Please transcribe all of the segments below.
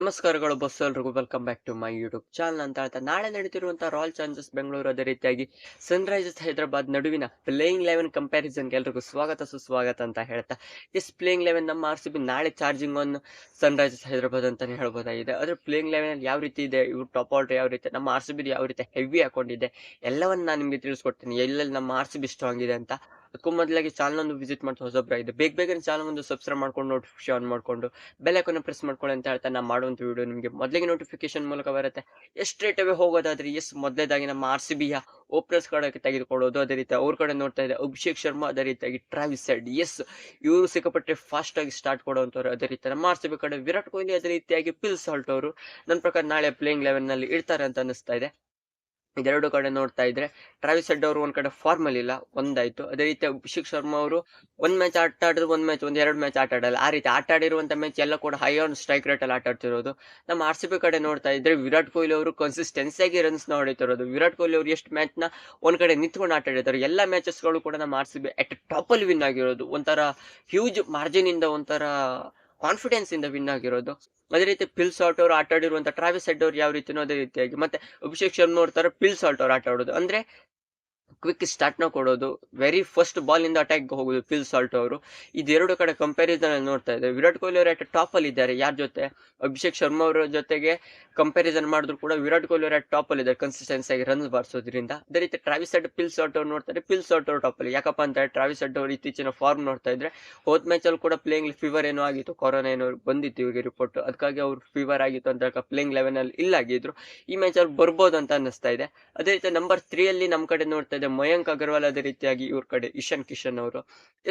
ನಮಸ್ಕಾರಗಳು ಬಸ್ ಎಲ್ರಿಗೂ. Welcome back to my YouTube channel ಅಂತ ಹೇಳ್ತಾ, ನಾಳೆ ನಡೀತಿರುವಂತಹ ರಾಯಲ್ ಚಾಲೆಂಜರ್ಸ್ ಬೆಂಗಳೂರು ಅದೇ ರೀತಿಯಾಗಿ ಸನ್ರೈಸರ್ಸ್ ಹೈದರಾಬಾದ್ ನಡುವಿನ ಪ್ಲೇಯಿಂಗ್ ಲೆವೆನ್ ಕಂಪ್ಯಾರಿಸನ್ಗೆ ಎಲ್ರಿಗೂ ಸ್ವಾಗತ, ಸುಸ್ವಾಗತ ಅಂತ ಹೇಳ್ತಾ. ಎಸ್ ಪ್ಲೇಯಿಂಗ್ ಲೆವೆನ್ ನಮ್ಮ ಆರ್ ಸಿ ನಾಳೆ ಚಾರ್ಜಿಂಗ್ ಆನ್ ಸನ್ರೈಸರ್ಸ್ ಹೈದರಾಬಾದ್ ಅಂತಾನೆ ಹೇಳ್ಬೋದಾಗಿದೆ. ಅದ್ರ ಪ್ಲೇಯಿಂಗ್ ಲೆವೆನ್ ಯಾವ ರೀತಿ ಇದೆ, ಇವ್ರು ಟಾಪ್ ಆರ್ಡರ್ ಯಾವ ರೀತಿ, ನಮ್ಮ ಆರ್ ಸಿ ಬಿ ಯಾವ ರೀತಿ ಹೆವಿ ಹಾಕೊಂಡಿದೆ ಎಲ್ಲವನ್ನ ನಾನು ನಿಮಗೆ ತಿಳಿಸ್ಕೊಡ್ತೀನಿ. ಎಲ್ಲೆಲ್ಲಿ ನಮ್ಮ ಆರ್ ಸಿ ಸ್ಟ್ರಾಂಗ್ ಇದೆ ಅಂತ ಮೊದಲಾಗಿ ಚಾನಲ್ ವಿಸಿಟ್ ಮಾಡ್ತಾ ಹೊಸಬ್ರಾಗಿದೆ ಬೇಗ ಬೇಗ ಚಾನಲ್ ಒಂದು ಸಬ್ಸ್ಕ್ರೈಬ್ ಮಾಡ್ಕೊಂಡು ನೋಟಿಫಿಕೇಶನ್ ಆನ್ ಮಾಡ್ಕೊಂಡು ಬೆಲ್ ಐಕಾನ್ ಪ್ರೆಸ್ ಮಾಡ್ಕೊಳ್ಳಿ ಅಂತ ಹೇಳ್ತಾ ನಾ ಮಾಡುವಂಥ ವಿಡಿಯೋ ನಿಮಗೆ ಮೊದಲಿಗೆ ನೋಟಿಫಿಕೇಶನ್ ಮೂಲಕ ಬರುತ್ತೆ. ಎಷ್ಟು ರೇಟವೇ ಹೋಗೋದಾದ್ರೆ ಎಸ್ ಮೊದಲೇದಾಗಿ ನಮ್ಮ ಆರ್ ಸಿ ಬಿಯ ಓಪನರ್ಸ್ ಕಡೆಗೆ ತೆಗೆದುಕೊಳ್ಳೋದು ಅದೇ ರೀತಿ ಅವ್ರ ಕಡೆ ನೋಡ್ತಾ ಇದೆ ಅಭಿಷೇಕ್ ಶರ್ಮಾ, ಅದೇ ರೀತಿಯಾಗಿ ಟ್ರಾವಿಸ್ ಸೈಡ್ ಎಸ್ ಇವರು ಸಿಕ್ಕಾಪಟ್ಟೆ ಫಾಸ್ಟ್ ಆಗಿ ಸ್ಟಾರ್ಟ್ ಕೊಡುವಂಥವ್ರು ಅದೇ ರೀತಿ. ನಮ್ಮ ಆರ್ ಸಿ ಬಿ ಕಡೆ ವಿರಾಟ್ ಕೊಹ್ಲಿ ಅದೇ ರೀತಿಯಾಗಿ ಪಿಲ್ಸ್ ಹೊಲ್ಟವರು ನನ್ನ ಪ್ರಕಾರ ನಾಳೆ ಪ್ಲೇಯಿಂಗ್ ಲೆವೆನ್ನಲ್ಲಿ ಇಡ್ತಾರೆ ಅಂತ ಅನಿಸ್ತಾ ಇದೆ. ಇದೆರಡು ಕಡೆ ನೋಡ್ತಾ ಇದ್ರೆ ಟ್ರಾವಿಸ್ ಹೆಡ್ ಅವರು ಒಂದ್ ಕಡೆ ಫಾರ್ಮಲ್ ಇಲ್ಲ, ಒಂದಾಯ್ತು. ಅದೇ ರೀತಿ ಅಭಿಷೇಕ್ ಶರ್ಮಾ ಅವರು ಒಂದ್ ಮ್ಯಾಚ್ ಆಟ ಆಡಿದ್ರು, ಒಂದ್ ಮ್ಯಾಚ್ ಒಂದ್ ಎರಡು ಮ್ಯಾಚ್ ಆಟ ಆಡಲ್ಲ. ಆ ರೀತಿ ಆಟ ಆಡಿರುವಂತ ಮ್ಯಾಚ್ ಎಲ್ಲ ಕೂಡ ಹೈ ಆನ್ ಸ್ಟ್ರೈಕ್ ರೇಟ್ ಅಲ್ಲಿ ಆಟ ಆಡ್ತಿರೋದು. ನಮ್ಮ ಆರ್ ಸಿ ಬಿ ಕಡೆ ನೋಡ್ತಾ ಇದ್ರೆ ವಿರಾಟ್ ಕೊಹ್ಲಿ ಅವರು ಕನ್ಸಿಸ್ಟೆನ್ಸಿ ಆಗಿ ರನ್ಸ್ನ ಹೊಡಿತಿರೋದು. ವಿರಾಟ್ ಕೊಹ್ಲಿ ಅವರು ಎಷ್ಟು ಮ್ಯಾಚ್ನ ಒಂದ್ ಕಡೆ ನಿಂತ್ಕೊಂಡು ಆಟ ಆಡಿದ್ದಾರೆ ಎಲ್ಲ ಮ್ಯಾಚಸ್ಗಳು ಕೂಡ ನಮ್ಮ R C B at top ಅಲ್ಲಿ ವಿನ್ ಆಗಿರೋದು. ಒಂಥರ ಹ್ಯೂಜ್ ಮಾರ್ಜಿನ್ ಇಂದ ಒಂಥರ ಕಾನ್ಫಿಡೆನ್ಸ್ ಇಂದ ವಿನ್ ಆಗಿರೋದು. ಅದೇ ರೀತಿ ಪಿಲ್ ಸಾಲ್ಟ್ ಅವರು ಆಟ ಆಡಿರುವಂತ ಟ್ರಾವಿಸ್ ಹೆಡ್ ಅವ್ರು ಯಾವ ರೀತಿನೋ ಅದೇ ರೀತಿಯಾಗಿ ಮತ್ತೆ ಅಭಿಷೇಕ್ ಶರ್ಮಾ ತರ ಪಿಲ್ ಸಾಲ್ಟ್ ಅವ್ರು ಆಟ ಆಡೋದು. ಅಂದ್ರೆ ಕ್ವಿಕ್ ಸ್ಟಾರ್ಟ್ನ ಕೊಡೋದು ವೆರಿ ಫಸ್ಟ್ ಬಾಲ್ ಇಂದ ಅಟ್ಯಾಕ್ ಹೋಗೋದು ಫಿಲ್ ಸಾಲ್ಟ್ ಅವರು. ಇದೆರಡು ಕಡೆ ಕಂಪ್ಯಾರಿಸನ್ ಅಲ್ಲಿ ನೋಡ್ತಾ ಇದ್ದಾರೆ. ವಿರಾಟ್ ಕೊಹ್ಲಿ ಅವರು ಅಟ್ ಅಲ್ಲಿ ಇದ್ದಾರೆ, ಯಾರ ಜೊತೆ? ಅಭಿಷೇಕ್ ಶರ್ಮಾ ಅವರ ಜೊತೆಗೆ ಕಂಪ್ಯಾರಿಸನ್ ಮಾಡಿದ್ರು ಕೂಡ ವಿರಾಟ್ ಕೊಹ್ಲಿ ಅವರು ಟಾಪ್ ಅಲ್ಲಿ ಇದ್ದಾರೆ ಕನ್ಸಿಸ್ಟೆನ್ಸಿ ಆಗಿ ರನ್ ಬಾರಿಸೋದ್ರಿಂದ. ಅದೇ ರೀತಿ ಟ್ರಾವಿಸ್ ಅಡ್ ಪಿಲ್ ಸಾಲ್ಟ್ ಅವ್ರು ನೋಡ್ತಾರೆ ಪಿಲ್ ಸಾಲ್ಟ್ ಅವರು ಟಾಪ್ ಅಲ್ಲಿ. ಯಾಕಪ್ಪ ಅಂತ ಟ್ರಾವಿಸ್ ಅಡ್ ಅವರು ಇತ್ತೀಚಿನ ಫಾರ್ಮ್ ನೋಡ್ತಾ ಇದ್ರೆ, ಹೋದ್ ಮ್ಯಾಚ್ ಅಲ್ಲಿ ಕೂಡ ಪ್ಲೇಯಿಂಗ್ ಫೀವರ್ ಏನೋ ಆಗಿತ್ತು, ಕೊರೋನಾ ಏನೋ ಬಂದಿತ್ತು ಇವಾಗ ರಿಪೋರ್ಟ್ ಅದಕ್ಕಾಗಿ ಅವ್ರು ಫೀವರ್ ಆಗಿತ್ತು ಅಂತ ಪ್ಲೇಯಿಂಗ್ ಲೆವೆನ್ ಅಲ್ಲಿ ಇಲ್ಲ ಆಗಿದ್ರು. ಈ ಮ್ಯಾಚ್ ಅಲ್ಲಿ ಬರ್ಬೋದು ಅಂತ ಅನ್ನಿಸ್ತಾ ಇದೆ. ಅದೇ ರೀತಿ ನಂಬರ್ ತ್ರೀ ಅಲ್ಲಿ ನಮ್ಮ ಕಡೆ ನೋಡ್ತಾ ಇದೆ. ಮಯಾಂಕ್ ಅಗರ್ವಾಲ್ ಅದೇ ರೀತಿಯಾಗಿ ಇವ್ರ ಕಡೆ ಇಶಾನ್ ಕಿಶನ್ ಅವರು.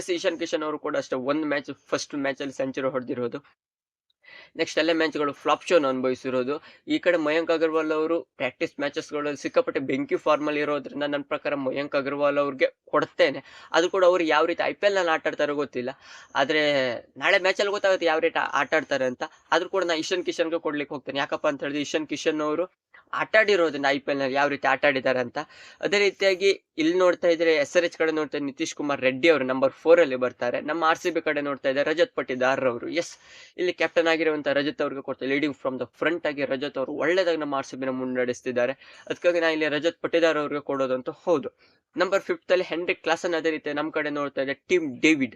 ಎಸ್, ಇಶಾನ್ ಕಿಶನ್ ಅವರು ಕೂಡ ಅಷ್ಟೇ ಒಂದು ಮ್ಯಾಚ್, ಫಸ್ಟ್ ಮ್ಯಾಚ್ ಅಲ್ಲಿ ಸೆಂಚುರಿ ಹೊಡೆದಿರೋದು. ನೆಕ್ಸ್ಟ್ ಎಲ್ಲ ಮ್ಯಾಚ್ಗಳು ಫ್ಲಾಪ್ ಶೋನ ಅನುಭವಿಸಿರೋದು. ಈ ಕಡೆ ಮಯಾಂಕ್ ಅಗರ್ವಾಲ್ ಅವರು ಪ್ರಾಕ್ಟೀಸ್ ಮ್ಯಾಚಸ್ಗಳಲ್ಲಿ ಸಿಕ್ಕಾಪಟ್ಟೆ ಬೆಂಕಿ ಫಾರ್ಮಲ್ಲಿ ಇರೋದ್ರಿಂದ ನನ್ನ ಪ್ರಕಾರ ಮಯಾಂಕ್ ಅಗರ್ವಾಲ್ ಅವ್ರಿಗೆ ಕೊಡ್ತೇನೆ. ಅದು ಕೂಡ ಅವ್ರು ಯಾವ ರೀತಿ ಐ ಪಿ ಎಲ್ನಲ್ಲಿ ಆಟ ಆಡ್ತಾರೋ ಗೊತ್ತಿಲ್ಲ. ಆದ್ರೆ ನಾಳೆ ಮ್ಯಾಚಲ್ಲಿ ಗೊತ್ತಾಗುತ್ತೆ ಯಾವ ರೀತಿ ಆಟ ಆಡ್ತಾರೆ ಅಂತ. ಆದ್ರೂ ಕೂಡ ನಾ ಇಶಾನ್ ಕಿಶನ್ಗೆ ಕೊಡ್ಲಿಕ್ಕೆ ಹೋಗ್ತೇನೆ. ಯಾಕಪ್ಪ ಅಂತ ಹೇಳಿದ್ರೆ ಇಶಾನ್ ಕಿಶನ್ ಅವರು ಆಟ ಆಡಿರೋದು ಐ ಪಿ ಎಲ್ನಲ್ಲಿ ಯಾವ ರೀತಿ ಆಟ ಆಡಿದ್ದಾರೆ ಅಂತ. ಅದೇ ರೀತಿಯಾಗಿ ಇಲ್ಲಿ ನೋಡ್ತಾ ಇದ್ರೆ ಎಸ್ ಆರ್ ಎಚ್ ಕಡೆ ನೋಡ್ತಾ ನಿತೀಶ್ ಕುಮಾರ್ ರೆಡ್ಡಿ ಅವರು ನಂಬರ್ ಫೋರ್ ಅಲ್ಲಿ ಬರ್ತಾರೆ. ನಮ್ಮ ಆರ್ ಸಿ ಬಿ ಕಡೆ ನೋಡ್ತಾ ಇದ್ದಾರೆ ರಜತ್ ಪಟ್ಟಿದಾರ್ ಅವರು ಎಸ್ ಇಲ್ಲಿ ಕ್ಯಾಪ್ಟನ್ ಆಗಿರುವಂತ ರಜತ್ ಅವ್ರಿಗೆ ಕೊಡ್ತಾರೆ ಲೀಡಿಂಗ್ ಫ್ರಮ್ ದ ಫ್ರಂಟ್ ಆಗಿ ರಜತ್ ಅವರು ಒಳ್ಳೆದಾಗಿ ನಮ್ಮ ಆರ್ ಸಿ ಬಿನ ಮುನ್ನಡೆಸ್ತಿದ್ದಾರೆ ಅದಕ್ಕಾಗಿ ನಾ ಇಲ್ಲಿ ರಜತ್ ಪಟ್ಟಿದಾರ್ ಅವ್ರಿಗೆ ಕೊಡೋದಂತೂ ಹೌದು. ನಂಬರ್ ಫಿಫ್ತ್ ಅಲ್ಲಿ ಹೆಂಡ್ರಿಕ್ ಕ್ಲಾಸನ್ ಅದೇ ರೀತಿ ನಮ್ಮ ಕಡೆ ನೋಡ್ತಾ ಇದೆ Tim David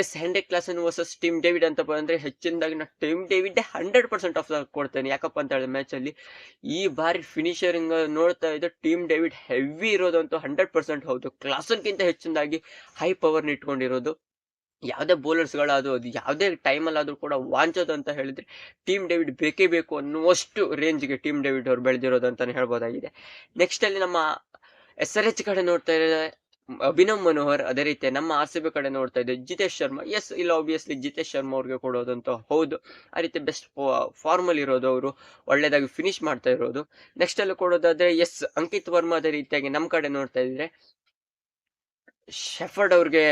yes Heinrich Klaasen versus Tim David ಅಂತ ಬಂದ್ರೆ ಹೆಚ್ಚಿನದಾಗಿ ನಾ Tim David hundred percent of ಕೊಡ್ತೇನೆ. ಯಾಕಪ್ಪ ಅಂತ ಹೇಳಿದ್ರೆ ಮ್ಯಾಚ್ ಅಲ್ಲಿ ಈ ಬಾರಿ ಫಿನಿಶರಿಂಗ್ ನೋಡ್ತಾ ಇದ್ದ ಟೀಮ್ ಡೇವಿಡ್ ಹೆವಿ ಇರೋದಂತೂ ಹಂಡ್ರೆಡ್ ಪರ್ಸೆಂಟ್ ಹೌದು. ಕ್ಲಾಸನ್ಗಿಂತ ಹೆಚ್ಚಿನದಾಗಿ ಹೈ ಪವರ್ನ ಇಟ್ಕೊಂಡಿರೋದು. ಯಾವುದೇ ಬೌಲರ್ಸ್ಗಳಾದರೂ ಅದು, ಯಾವುದೇ ಟೈಮಲ್ಲಾದರೂ ಕೂಡ ವಾಂಚೋದು ಅಂತ ಹೇಳಿದ್ರೆ ಟೀಮ್ ಡೇವಿಡ್ ಬೇಕೇ ಬೇಕು ಅನ್ನುವಷ್ಟು ರೇಂಜ್ಗೆ ಟೀಮ್ ಡೇವಿಡ್ ಅವ್ರು ಬೆಳೆದಿರೋದು ಅಂತಲೇ ಹೇಳ್ಬೋದಾಗಿದೆ. ನೆಕ್ಸ್ಟ್ ಅಲ್ಲಿ ನಮ್ಮ ಎಸ್ ಆರ್ ಎಚ್ ಕಡೆ ನೋಡ್ತಾ ಇದ್ರೆ ಅಭಿನವ್ ಮನೋಹರ್, ಅದೇ ರೀತಿ ನಮ್ಮ ಆರ್ ಸಿ ಬಿ ಕಡೆ ನೋಡ್ತಾ ಇದ್ದೆ, ಜಿತೇಶ್ ಶರ್ಮಾ. ಎಸ್ ಇಲ್ಲ ಆಬ್ವಿಯಸ್ಲಿ ಜಿತೇಶ್ ಶರ್ಮಾ ಅವ್ರಿಗೆ ಕೊಡೋದಂತ ಹೌದು. ಆ ರೀತಿ ಬೆಸ್ಟ್ ಫಾರ್ಮಲ್ ಇರೋದು ಅವರು, ಒಳ್ಳೇದಾಗಿ ಫಿನಿಶ್ ಮಾಡ್ತಾ ಇರೋದು. ನೆಕ್ಸ್ಟ್ ಅಲ್ಲಿ ಕೊಡೋದಾದ್ರೆ ಎಸ್ ಅಂಕಿತ್ ವರ್ಮಾ ಅದೇ ರೀತಿಯಾಗಿ ನಮ್ಮ ಕಡೆ ನೋಡ್ತಾ ಇದ್ರೆ ಶೆಫರ್ಡ್ ಅವ್ರಿಗೆ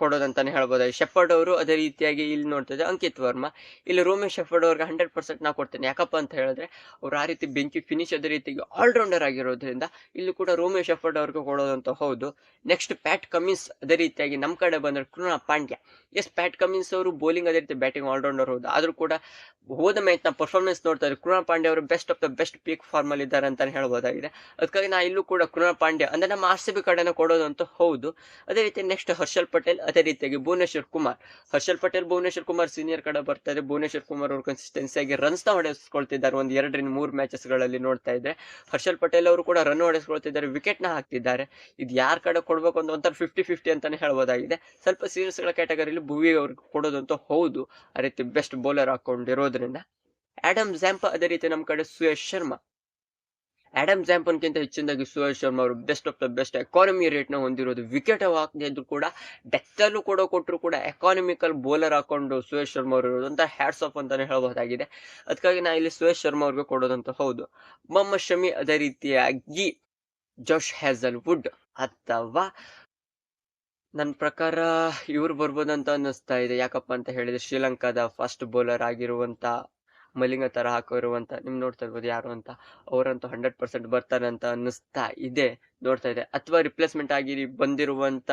ಕೊಡೋದಂತಾನೆ ಹೇಳ್ಬೋದು. ಶೆಫರ್ಡ್ ಅವರು ಅದೇ ರೀತಿಯಾಗಿ ಇಲ್ಲಿ ನೋಡ್ತಾ ಇದ್ದಾರೆ ಅಂಕಿತ್ ವರ್ಮಾ. ಇಲ್ಲಿ ರೋಮೇಶ್ ಶೆಫರ್ಡ್ ಅವ್ರಿಗೆ ಹಂಡ್ರೆಡ್ ಪರ್ಸೆಂಟ್ ನಾ ಕೊಡ್ತೇನೆ. ಯಾಕಪ್ಪ ಅಂತ ಹೇಳಿದ್ರೆ, ಅವ್ರು ಆ ರೀತಿ ಬೆಂಕಿ ಫಿನಿಶ್ ಅದೇ ರೀತಿಯಾಗಿ ಆಲ್ರೌಂಡರ್ ಆಗಿರೋದ್ರಿಂದ ಇಲ್ಲಿ ಕೂಡ ರೋಮೇಶ್ ಶೆಫರ್ಡ್ ಅವ್ರಿಗೆ ಕೊಡೋದಂತ ಹೌದು. ನೆಕ್ಸ್ಟ್ ಪ್ಯಾಟ್ ಕಮಿನ್ಸ್ ಅದೇ ರೀತಿಯಾಗಿ ನಮ್ಮ ಕಡೆ ಬಂದ್ರೆ Krunal Pandya. Yes Pat Cummins ಅವರು ಬೌಲಿಂಗ್ ಅದೇ ರೀತಿ ಬ್ಯಾಟಿಂಗ್ ಆಲ್ರೌಂಡರ್ ಹೌದು. ಆದರೂ ಕೂಡ ಹೋದ ಮ್ಯಾಚ್ನ ಪರ್ಫಾರ್ಮೆನ್ಸ್ ನೋಡ್ತಾ ಇದ್ದಾರೆ ಕೃಣಾ ಪಾಂಡ್ಯ ಅವರು best of the best peak formal ಇದ್ದಾರೆ ಅಂತಲೇ ಹೇಳ್ಬೋದಾಗಿದೆ. ಅದಕ್ಕಾಗಿ ನಾ ಇಲ್ಲೂ ಕೂಡ ಕೃಣಾ ಪಾಂಡ್ಯ ಅಂದರೆ ನಮ್ಮ ಆರ್ ಸಿ ಬಿ ಕಡೆನ ಕೊಡೋದಂತೂ ಹೌದು. ಅದೇ ರೀತಿ ನೆಕ್ಸ್ಟ್ ಹರ್ಷಲ್ ಪಟೇಲ್, ಅದೇ ರೀತಿಯಾಗಿ ಭುವನೇಶ್ವರ್ ಕುಮಾರ್. ಹರ್ಷಲ್ ಪಟೇಲ್, ಭುವನೇಶ್ವರ್ ಕುಮಾರ್ ಸೀನಿಯರ್ ಕಡೆ ಬರ್ತಾರೆ. ಭುವನೇಶ್ವರ್ ಕುಮಾರ್ ಅವರು ಕನ್ಸಿಸ್ಟೆನ್ಸಿ ಆಗಿ ರನ್ಸ್ನ ಹೊಡೆಸ್ಕೊಳ್ತಿದ್ದಾರೆ. ಒಂದು ಎರಡರಿಂದ ಮೂರು ಮ್ಯಾಚಸ್ಗಳಲ್ಲಿ ನೋಡ್ತಾ ಇದ್ರೆ. ಹರ್ಷಲ್ ಪಟೇಲ್ ಅವರು ಕೂಡ ರನ್ ಹೊಡೆಸ್ಕೊಳ್ತಿದ್ದಾರೆ ವಿಕೆಟ್ನ ಹಾಕ್ತಿದ್ದಾರೆ. ಇದು ಯಾರ ಕಡೆ ಕೊಡ್ಬೇಕು ಅಂತ ಒಂಥರ ಫಿಫ್ಟಿ ಫಿಫ್ಟಿ ಅಂತಾನೆ ಹೇಳ್ಬೋದಾಗಿದೆ. ಸ್ವಲ್ಪ ಸೀರಿಯಸ್ಗಳ ಕ್ಯಾಟಗರಿಲಿ ಭುವಿ ಅವ್ರಿಗೆ ಕೊಡೋದಂತ ಹೌದು. ಆ ರೀತಿ ಬೆಸ್ಟ್ ಬೌಲರ್ ಹಾಕೊಂಡಿರೋದ್ರಿಂದ. ಆಡಮ್ ಝ್ಯಾಂಪ, ಅದೇ ರೀತಿ ನಮ್ಮ ಕಡೆ ಸುಯೇಶ್ ಶರ್ಮಾ. ಆಡಮ್ ಝ್ಯಾಂಪನ್ಗಿಂತ ಹೆಚ್ಚಿನದಾಗಿ ಸುರೇಶ್ ಶರ್ಮಾ ಅವರು best of the best economy ರೇಟ್ನ ಹೊಂದಿರೋದು ವಿಕೆಟ್ ಹಾಕದೇ ಇದ್ರು ಕೂಡ ಡೆತ್ತಲ್ಲೂ ಕೂಡ ಕೊಟ್ಟರು ಕೂಡ ಎಕಾನಮಿಕಲ್ ಬೌಲರ್ ಹಾಕೊಂಡು ಸುಹೇಶ್ ಶರ್ಮಾ ಅವರು ಇರೋದು ಅಂತ ಹ್ಯಾಟ್ಸ್ ಆಫ್ ಅಂತಲೇ ಹೇಳಬಹುದಾಗಿದೆ. ಅದಕ್ಕಾಗಿ ನಾ ಇಲ್ಲಿ ಸುರೇಶ್ ಶರ್ಮಾ ಅವ್ರಿಗೆ ಕೊಡೋದಂತ ಹೌದು. ಮೊಹಮ್ಮದ್ ಶಮಿ ಅದೇ ರೀತಿಯಾಗಿ ಜೋಶ್ ಹ್ಯಾಸಲ್ ವುಡ್ ಅಥವಾ ನನ್ನ ಪ್ರಕಾರ ಇವ್ರು ಬರ್ಬೋದಂತ ಅನ್ನಿಸ್ತಾ ಇದೆ. ಯಾಕಪ್ಪ ಅಂತ ಹೇಳಿದ್ರೆ ಶ್ರೀಲಂಕಾದ ಫಸ್ಟ್ ಬೌಲರ್ ಆಗಿರುವಂತ ಮಲಿಂಗ ತರ ಹಾಕಿರುವಂತ, ನಿಮ್ ನೋಡ್ತಾ ಇರ್ಬೋದು ಯಾರು ಅಂತ. ಅವರಂತೂ ಹಂಡ್ರೆಡ್ ಪರ್ಸೆಂಟ್ ಬರ್ತಾರೆ ಅಂತ ಅನ್ನಿಸ್ತಾ ಇದೆ, ನೋಡ್ತಾ ಇದೆ. ಅಥವಾ ರಿಪ್ಲೇಸ್ಮೆಂಟ್ ಆಗಿ ಬಂದಿರುವಂತ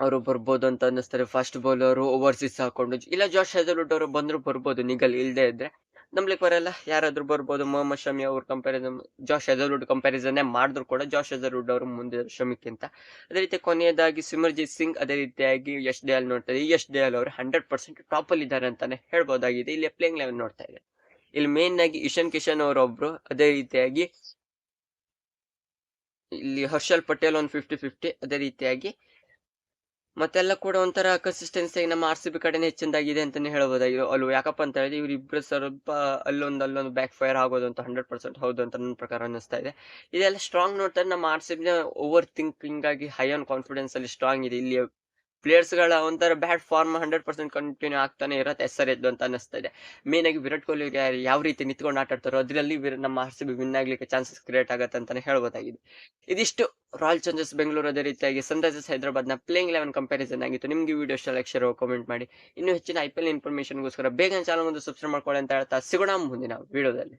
ಅವರು ಬರ್ಬೋದು ಅಂತ ಅನ್ನಿಸ್ತಾರೆ. ಫಾಸ್ಟ್ ಬೌಲರ್ ಓವರ್ಸೀಸ್ ಹಾಕೊಂಡು. ಇಲ್ಲ ಜಾಶ್ ಹೆಸಲ್ವುಡ್ ಅವರು ಬಂದ್ರು ಬರ್ಬೋದು, ನಿಗಲ್ ಇಲ್ಲದೆ ಇದ್ರೆ. ನಂಬ್ಲಿಕ್ಕೆ ಬರಲ್ಲ, ಯಾರಾದ್ರೂ ಬರ್ಬೋದು. ಮೊಹಮ್ಮದ್ ಶಮಿ ಅವ್ರ ಕಂಪ್ಯಾರಿಸನ್ ಜಾಶ್ ಹೆಜಲ್ವುಡ್ ಕಂಪ್ಯಾರಿಸನ್ ಮಾಡಿದ್ರು ಕೂಡ ಜಾಶ್ ಹೆಜಲ್ವುಡ್ ಅವರು ಮುಂದೆ ಶಮಿಕ್ಕಿಂತ. ಅದೇ ರೀತಿ ಕೊನೆಯದಾಗಿ ಸಿಮರ್ಜಿತ್ ಸಿಂಗ್ ಅದೇ ರೀತಿಯಾಗಿ ಯಶ್ ದಯಾಲ್ ನೋಡ್ತಾ ಇದ್ದೀವಿ ಯಶ್ ದಯಾಲ್ ಅವರು ಹಂಡ್ರೆಡ್ ಪರ್ಸೆಂಟ್ ಟಾಪ್ ಅಲ್ಲಿ ಇದ್ದಾರೆ ಅಂತಾನೆ ಹೇಳ್ಬೋದಾಗಿದೆ. ಇಲ್ಲಿ ಪ್ಲೇಯಿಂಗ್ ಲೆವೆನ್ ನೋಡ್ತಾ ಇದೆ ಇಲ್ಲಿ ಮೇನ್ ಆಗಿ ಇಶಾನ್ ಕಿಶನ್ ಅವರೊಬ್ರು ಅದೇ ರೀತಿಯಾಗಿ ಇಲ್ಲಿ ಹರ್ಷಲ್ ಪಟೇಲ್ ಒಂದು ಫಿಫ್ಟಿ ಫಿಫ್ಟಿ ಅದೇ ರೀತಿಯಾಗಿ ಮತ್ತೆಲ್ಲ ಕೂಡ ಒಂಥರ ಕನ್ಸಿಸ್ಟೆನ್ಸಿ ನಮ್ಮ ಆರ್ ಸಿ ಬಿ ಕಡೆನೇ ಹೆಚ್ಚಿನದಾಗಿದೆ ಅಂತಾನೆ ಹೇಳ್ಬೋದಾಗಿದೆ ಅಲ್ವ ಯಾಕಪ್ಪ ಅಂತ ಹೇಳಿದ್ರೆ ಇವ್ರಿಬ್ರು ಸ್ವಲ್ಪ ಅಲ್ಲೊಂದು ಅಲ್ಲೊಂದು ಬ್ಯಾಕ್ ಫೈರ್ ಆಗೋದು ಅಂತ ಹಂಡ್ರೆಡ್ ಪರ್ಸೆಂಟ್ ಹೌದು ಅಂತ ನನ್ನ ಪ್ರಕಾರ ಅನ್ನಿಸ್ತಾ ಇದೆ. ಇದೆಲ್ಲ ಸ್ಟ್ರಾಂಗ್ ನೋಡ್ತಾರೆ. ನಮ್ಮ ಆರ್ ಸಿ ಬಿನ ಓವರ್ ಥಿಂಕಿಂಗ್ ಆಗಿ ಹೈ ಆನ್ ಕಾನ್ಫಿಡೆನ್ಸ್ ಅಲ್ಲಿ ಸ್ಟ್ರಾಂಗ್ ಇದೆ. ಇಲ್ಲಿ ಪ್ಲೇಯರ್ಸ್ಗಳ ಒಂಥರ bad form hundred percent continue ಆಗ್ತಾನೆ ಇರುತ್ತೆ ಹೆಸರು ಎದ್ದು ಅಂತ ಅನ್ನಿಸ್ತಾ ಇದೆ. ಮೇನ್ ಆಗಿ ವಿರಾಟ್ ಕೊಹ್ಲಿ ಯಾವ ರೀತಿ ನಿಂತ್ಕೊಂಡು ಆಟ ಆಡ್ತಾರೋ ಅದರಲ್ಲಿ ನಮ್ಮ ಆರ್ ಸಿ ಬಿ ವಿನ್ ಆಗ್ಲಿಕ್ಕೆ ಚಾನ್ಸಸ್ ಕ್ರಿಯೇಟ್ ಆಗುತ್ತೆ ಅಂತಾನೆ ಹೇಳ್ಬೋದಾಗಿದೆ. ಇದಿಷ್ಟು ರಾಯಲ್ ಚಾಲೆಂಜರ್ಸ್ ಬೆಂಗಳೂರು ಅದೇ ರೀತಿಯಾಗಿ ಸನ್ರೈಸರ್ಸ್ನ ಪ್ಲೇಯಿಂಗ್ ಲೆವೆನ್ ಕಂಪ್ಯಾರಿಸನ್ ಆಗಿತ್ತು. ನಿಮಗೆ ವಿಡಿಯೋ ಇಷ್ಟ ಲೈಕ್ ಶೇರ್ ಕಾಮೆಂಟ್ ಮಾಡಿ. ಇನ್ನು ಹೆಚ್ಚಿನ ಐ ಪಿ ಎಲ್ ಇನ್ಫಾರ್ಮೇಷನ್ಗೋಸ್ಕರ ಬೇಗ ಚಾನಲ್ ಒಂದು ಸಬ್ಸ್ಕ್ರೈಬ್ ಮಾಡ್ಕೊಳ್ಳಿ ಅಂತ ಹೇಳ್ತಾ ಸಿಗೋಣ ಮುಂದಿನ ವಿಡಿಯೋದಲ್ಲಿ